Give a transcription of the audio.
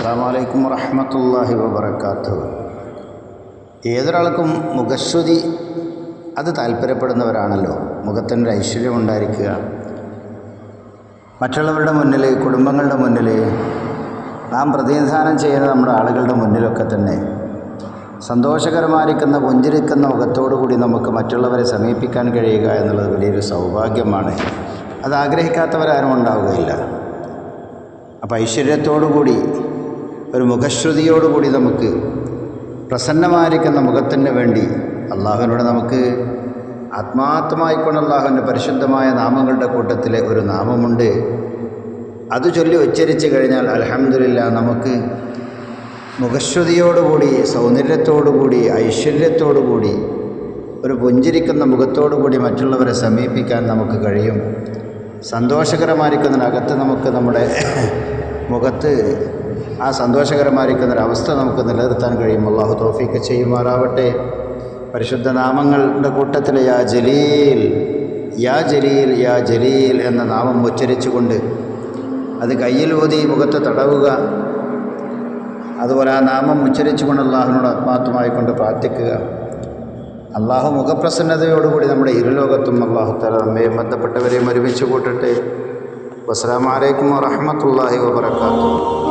അസ്സാം വലൈക്കും വറഹമത്തല്ലാഹി വബർക്കാത്തു ഏതൊരാൾക്കും മുഖശ്രുതി അത് താല്പര്യപ്പെടുന്നവരാണല്ലോ. മുഖത്തിന്റെ ഐശ്വര്യം ഉണ്ടായിരിക്കുക. മറ്റുള്ളവരുടെ മുന്നിൽ കുടുംബങ്ങളുടെ മുന്നിൽ നാം പ്രതിനിധാനം ചെയ്യുന്ന നമ്മുടെ ആളുകളുടെ മുന്നിലൊക്കെ തന്നെ സന്തോഷകരമായിരിക്കുന്ന പുഞ്ചിരിക്കുന്ന മുഖത്തോടു കൂടി നമുക്ക് മറ്റുള്ളവരെ സമീപിക്കാൻ കഴിയുക എന്നുള്ളത് വലിയൊരു സൗഭാഗ്യമാണ്. അത് ആഗ്രഹിക്കാത്തവരാരും ഉണ്ടാവുകയില്ല. അപ്പോൾ ഐശ്വര്യത്തോടുകൂടി ഒരു മുഖശ്രുതിയോടുകൂടി നമുക്ക് പ്രസന്നമായിരിക്കുന്ന മുഖത്തിന് വേണ്ടി അള്ളാഹുവിനോട് നമുക്ക് ആത്മാർത്ഥമായിക്കൊണ്ട് അള്ളാഹുവിന്റെ പരിശുദ്ധമായ നാമങ്ങളുടെ കൂട്ടത്തിലെ ഒരു നാമമുണ്ട്. അത് ചൊല്ലി ഉച്ചരിച്ച് കഴിഞ്ഞാൽ അലഹമില്ല നമുക്ക് മുഖശ്രുതിയോടുകൂടി സൗന്ദര്യത്തോടുകൂടി ഐശ്വര്യത്തോടുകൂടി ഒരു പുഞ്ചിരിക്കുന്ന മുഖത്തോടുകൂടി മറ്റുള്ളവരെ സമീപിക്കാൻ നമുക്ക് കഴിയും. സന്തോഷകരമായിരിക്കുന്നതിനകത്ത് നമുക്ക് നമ്മുടെ മുഖത്ത് ആ സന്തോഷകരമായിരിക്കുന്നൊരവസ്ഥ നമുക്ക് നിലനിർത്താൻ കഴിയും. അള്ളാഹു തോഫീക്ക് ചെയ്യുമാറാവട്ടെ. പരിശുദ്ധ നാമങ്ങളുടെ കൂട്ടത്തിലെ യാ ജലീൽ യാ ജലീൽ യാ ജലീൽ എന്ന നാമം ഉച്ചരിച്ചുകൊണ്ട് അത് കയ്യിൽ ഊതി മുഖത്ത് തടവുക. അതുപോലെ ആ നാമം ഉച്ചരിച്ചുകൊണ്ട് അള്ളാഹുവിനോട് ആത്മാർത്ഥമായി കൊണ്ട് പ്രാർത്ഥിക്കുക. അള്ളാഹു മുഖപ്രസന്നതയോടുകൂടി നമ്മുടെ ഇരുലോകത്തും അള്ളാഹു തല നമ്മയും ബന്ധപ്പെട്ടവരെയും ഒരുമിച്ച് കൂട്ടട്ടെ. വസ്സലാമലൈക്കും വറഹമത്തല്ലാഹി വബർക്കാത്തു